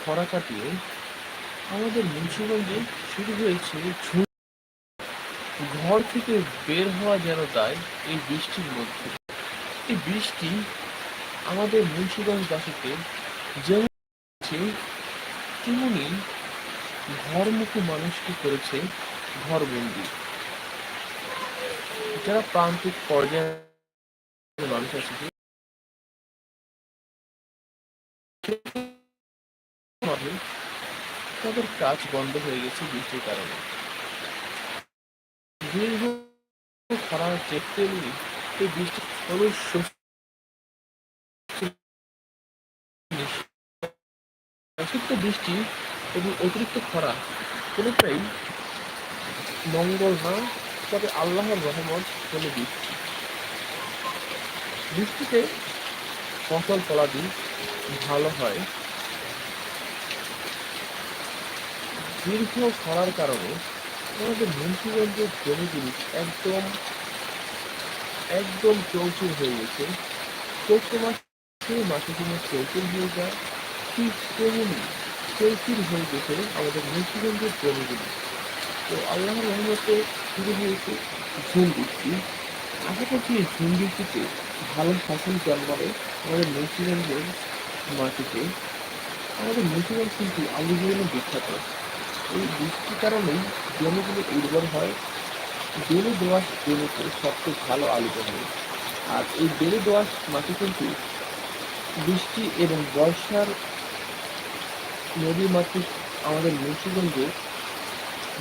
খরা কাটিয়ে আমাদের মুন্সিগঞ্জে শুরু হয়েছে ঘর থেকে বের হওয়া যেন দায় এই বৃষ্টির মধ্যে। এই বৃষ্টি আমাদের মুন্সিগঞ্জবাসীকে যেমন তেমনি ঘরমুখী মানুষকে করেছে ঘরবন্দি। যারা প্রান্তিক পর্যায়ের মানুষ আছে তাদের কাজ বন্ধ হয়ে গেছে বৃষ্টির কারণে। খরা এই বৃষ্টি অতিরিক্ত বৃষ্টি এবং অতিরিক্ত খরা কোনোটাই মঙ্গল না, তবে আল্লাহর রহমত হলো বৃষ্টি বৃষ্টিতে ফসল ফলাদি ভালো হয়। দীর্ঘ খরার কারণে আমাদের মুন্সিগঞ্জের জমিগুলি একদম একদম চৌচির হয়ে গেছে। চৈত্র মাসে মাসে দিনে চৌচির হয়ে যায়। ঠিক তেমনি চৌচির হয়ে গেছে আমাদের মুন্সিগঞ্জের জমিগুলি। তো আল্লাহর রহমতে শুরু হয়েছে ঝুম বৃষ্টি। আশা করছি এই ঝুম বৃষ্টিতে ভালো ফসল জন্মাবে আমাদের মুন্সিগঞ্জের মাটিতে। আমাদের মুন্সিগঞ্জ কিন্তু আলু জন্য বিখ্যাত। এই বৃষ্টির কারণেই জমিগুলো উর্বর হয়। বেলে দোআঁশ জমিতে সবচেয়ে ভালো আলু জন্মে আর এই বেলে দোআঁশ মাটি কিন্তু বৃষ্টি এবং বর্ষার নদী মাটি আমাদের মুন্সিগঞ্জে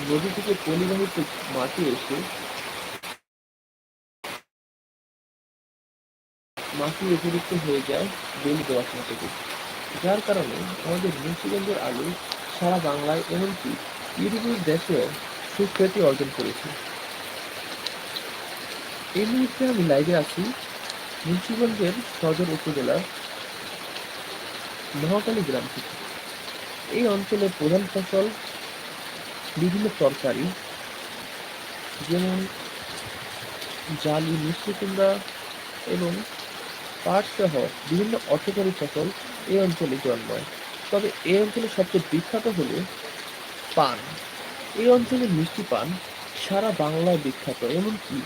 নদী থেকে পরিবাহিত মাটি এসে মাটি অতিরিক্ত হয়ে যায় বেলে দোআঁশ মাটিতে। যার কারণে আমাদের মুন্সিগঞ্জের আলু সারা বাংলায়, এমনকি ইউরোপের দেশেও সুখ্যাতি অর্জন করেছে। এই মুহূর্তে আমি লাইভে আছি মুন্সিগঞ্জের সদর উপজেলার মহাকালী গ্রাম থেকে। এই অঞ্চলের প্রধান ফসল বিভিন্ন তরকারি, যেমন জালি, মিষ্টি কুমড়া এবং পাট সহ বিভিন্ন অর্থকরী ফসল এই অঞ্চলে জন্মায়। তবে এই অঞ্চলের সবচেয়ে বিখ্যাত হলো পান। এই অঞ্চলের মিষ্টি পান সারা বাংলায় বিখ্যাত, এমনকি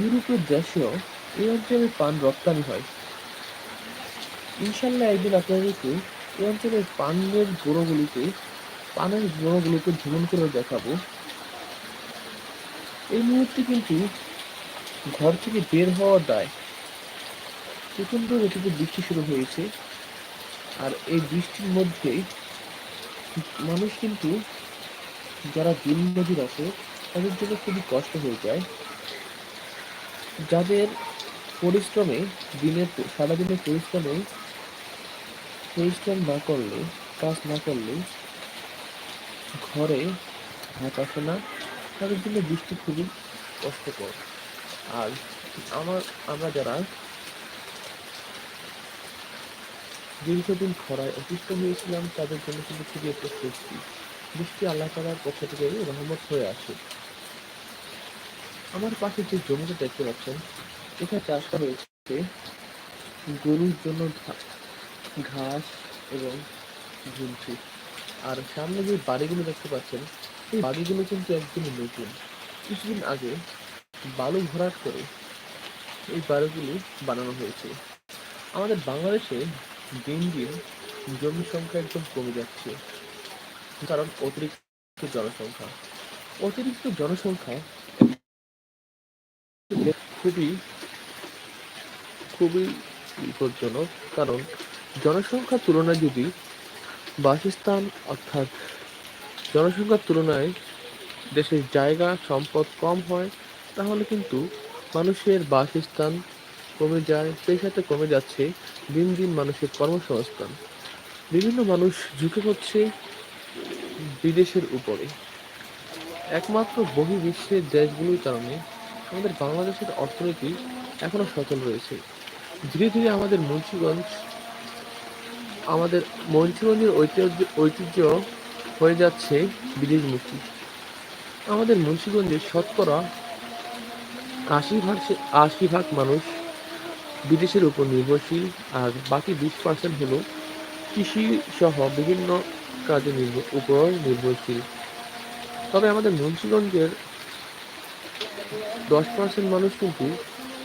ইউরোপের দেশেও এই অঞ্চলে পান রপ্তানি হয়। ইনশাল্লাহ একদিন আপনাদেরকে এই অঞ্চলের পানের গোড়োগুলিতে পানের গোড়োগুলিতে ভ্রমণ করে দেখাবো। এই মুহূর্তে কিন্তু ঘর থেকে বের হওয়া দায়। প্রচণ্ড গতিতে বৃষ্টি শুরু হয়েছে। আর এই বৃষ্টির মধ্যেই মানুষ কিন্তু যারা দিন মজুর আছে তাদের জন্য খুবই কষ্ট হয়ে যায়। যাদের পরিশ্রমে দিনের সারাদিনের পরিশ্রমে পরিশ্রম না করলে, কাজ না করলে ঘরে ভাত না, তাদের জন্য বৃষ্টি খুবই কষ্টকর। আর আমার, আমরা যারা দীর্ঘদিন খরায় অতিষ্ঠ হয়েছিলাম, তাদের জন্য কিন্তু খুবই একটা স্বস্তি। বৃষ্টি আল্লাহ তালার পক্ষ থেকে রহমত হয়ে আসে। আমার পাশে যে জমিটা দেখতে পাচ্ছেন এখানে চাষ করা হয়েছে গরুর জন্য ঘাস এবং ঝুলছি। আর সামনে যে বাড়িগুলো দেখতে পাচ্ছেন, এই বাড়িগুলো কিন্তু একদমই নতুন। কিছুদিন আগে বালু ভরাট করে এই বাড়িগুলো বানানো হয়েছে। আমাদের বাংলাদেশে দিন দিন জমি সংখ্যা একদম কমে যাচ্ছে। কারণ অতিরিক্ত জনসংখ্যা। অতিরিক্ত জনসংখ্যা খুবই খুবই বিপজ্জনক। কারণ জনসংখ্যার তুলনায় যদি বাসস্থান, অর্থাৎ জনসংখ্যার তুলনায় দেশের জায়গা, সম্পদ কম হয়, তাহলে কিন্তু মানুষের বাসস্থান কমে যায়, সেই সাথে কমে যাচ্ছে দিন দিন মানুষের কর্মসংস্থান। বিভিন্ন মানুষ ঝুঁকে পড়ছে বিদেশের উপরে। একমাত্র বহির্বিশ্বের দেশগুলোর কারণে আমাদের বাংলাদেশের অর্থনীতি এখনও সচল রয়েছে। ধীরে ধীরে আমাদের মুন্সিগঞ্জ, আমাদের মুন্সিগঞ্জের ঐতিহ্য ঐতিহ্য হয়ে যাচ্ছে বিদেশমুখী আমাদের মুন্সিগঞ্জের শতকরা আশি ভাগ আশি ভাগ মানুষ বিদেশের উপর নির্ভরশীল, আর বাকি বিশ পার্সেন্ট হলো কৃষি সহ বিভিন্ন কাজে নির্ভর উপর নির্ভরশীল। তবে আমাদের মুন্সিগঞ্জের দশ পার্সেন্ট মানুষ কিন্তু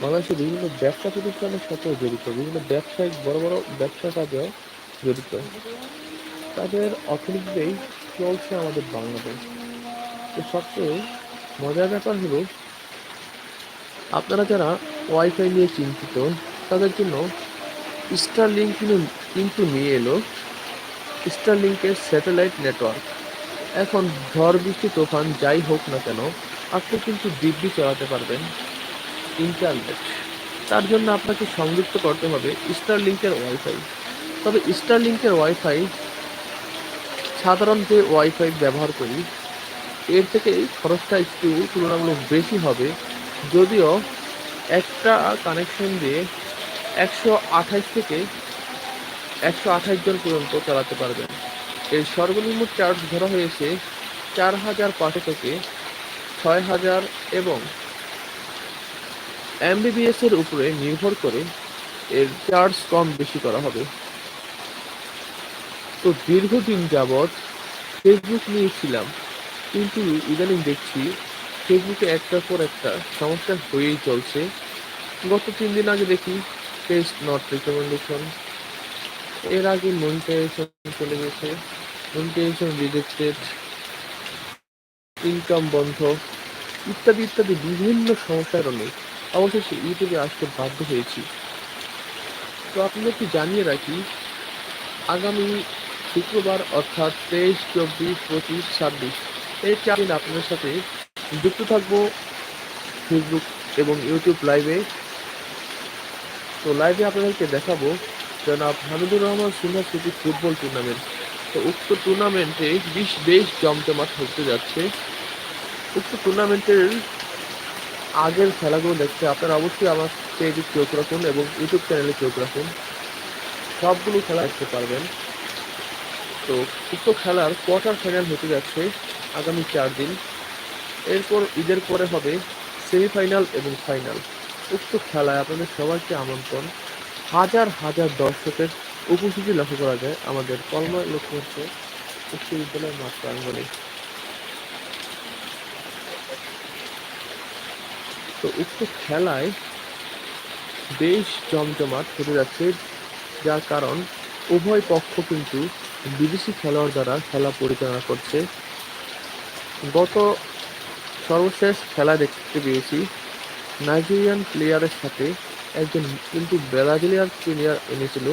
বাংলাদেশের বিভিন্ন ব্যবসা প্রতিষ্ঠানের সাথেও জড়িত, বিভিন্ন ব্যবসায়িক, বড় বড় ব্যবসা কাজেও জড়িত। তাদের অর্থনীতিতেই চলছে আমাদের বাংলাদেশ। তো সবচেয়ে মজার ব্যাপার হলো, আপনারা যারা ওয়াইফাই নিয়ে চিন্তিত, তাদের জন্য স্টার লিঙ্ক কিন্তু নিয়ে এলো স্টার লিঙ্কের স্যাটেলাইট নেটওয়ার্ক এখন ঝড় বৃষ্টি তুফান যাই হোক না কেন, আপনি কিন্তু দিব্যি চালাতে পারবেন ইন্টারনেট তার জন্য আপনাকে সংযুক্ত করতে হবে স্টার লিঙ্কের ওয়াইফাই তবে স্টার লিঙ্কের ওয়াইফাই সাধারণ যে ওয়াইফাই ব্যবহার করি, এর থেকে খরচটা একটু তুলনামূলক বেশি হবে, যদিও একটা কানেকশন দিয়ে একশো আঠাশ থেকে একশো আঠাশ জন পর্যন্ত চালাতে পারবেন। এর সর্বনিম্ন চার্জ ধরা হয়েছে চার হাজার পাঁচশো থেকে ছয় হাজার এবং এমবিবিএস এর উপরে নির্ভর করে এর চার্জ কম বেশি করা হবে। তো দীর্ঘদিন যাবৎ ফেসবুক নিয়েছিলাম, কিন্তু ইদানিং দেখছি ফেসবুকে একটার পর একটা সমস্যা হয়েই চলছে। গত তিন দিন আগে দেখি পেস্ট নট রিকমেন্ডেশন এর আগে মনিটাইজেশন চলে গেছে। মনিটাইজেশন রিজেক্টেড ইনকাম বন্ধ। ইত্যাদি ইত্যাদি বিভিন্ন সমস্যার কারণে অবশেষে ইউটিউবে আসতে বাধ্য হয়েছি। তো আপনাদেরকে জানিয়ে রাখি, আগামী শুক্রবার অর্থাৎ তেইশ, চব্বিশ, পঁচিশ, ছাব্বিশ এই চার দিন আপনাদের সাথে যুক্ত থাকব ফেসবুক এবং ইউটিউব লাইভে তো লাইভে আপনাদেরকে দেখাবো জনাব Hamidur Rahman Sinha city football tournament তো উক্ত টুর্নামেন্টে বিশ বেশ জমজমাট হতে যাচ্ছে। উক্ত টুর্নামেন্টের আগের খেলাগুলো দেখতে আপনারা অবশ্যই আমার পেজে চোখ রাখুন এবং ইউটিউব চ্যানেলে চোখ রাখুন। সবগুলো খেলা দেখতে পারবেন। তো উক্ত খেলার কোয়ার্টার ফাইনাল হতে যাচ্ছে আগামী চার দিন। এরপর ঈদের পরে হবে সেমিফাইনাল এবং ফাইনাল। উক্ত খেলায় আপনাদের সবাইকে আমন্ত্রণ। হাজার হাজার দর্শকের উপস্থিতি লক্ষ্য করা যায়। আমাদের কলমা লক্ষ্য হচ্ছে উচ্চ বিদ্যালয়ের মাঠ প্রাঙ্গণে। তো উক্ত খেলায় বেশ জমজমাট হতে যাচ্ছে, যার কারণ উভয় পক্ষ কিন্তু বিদেশি খেলোয়াড় দ্বারা খেলা পরিচালনা করছে। গত সর্বশেষ খেলা দেখতে পেয়েছি। নাইজেরিয়ান প্লেয়ারের সাথে একজন কিন্তু ব্রাজিলিয়ান প্লেয়ার এনেছিল,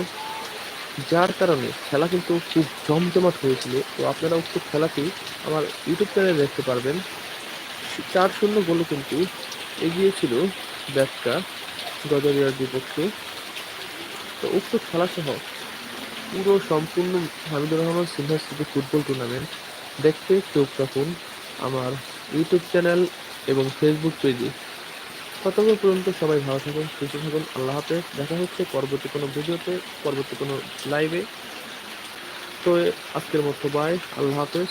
যার কারণে খেলা কিন্তু খুব জমজমাট হয়েছিল। তো আপনারা উক্ত খেলাটি আমার ইউটিউব চ্যানেলে দেখতে পারবেন। চার শূন্য গোলে কিন্তু এগিয়েছিল ব্যাটকা গজারিয়ার বিপক্ষে। তো উক্ত খেলা সহ পুরো সম্পূর্ণ হামিদুর রহমান সিনহার স্মৃতি ফুটবল টুর্নামেন্ট দেখতে চোখ রাখুন। আমার ইউটিউব চ্যানেল এবং ফেসবুক পেজে। ততক্ষণ পর্যন্ত সবাই ভালো থাকুন, সুস্থ থাকুন, আল্লাহ হাফেজ। দেখা হচ্ছে পরবর্তী কোনো ভিডিওতে, পরবর্তী কোনো লাইভে তো আজকের মতো বাই আল্লাহ হাফেজ।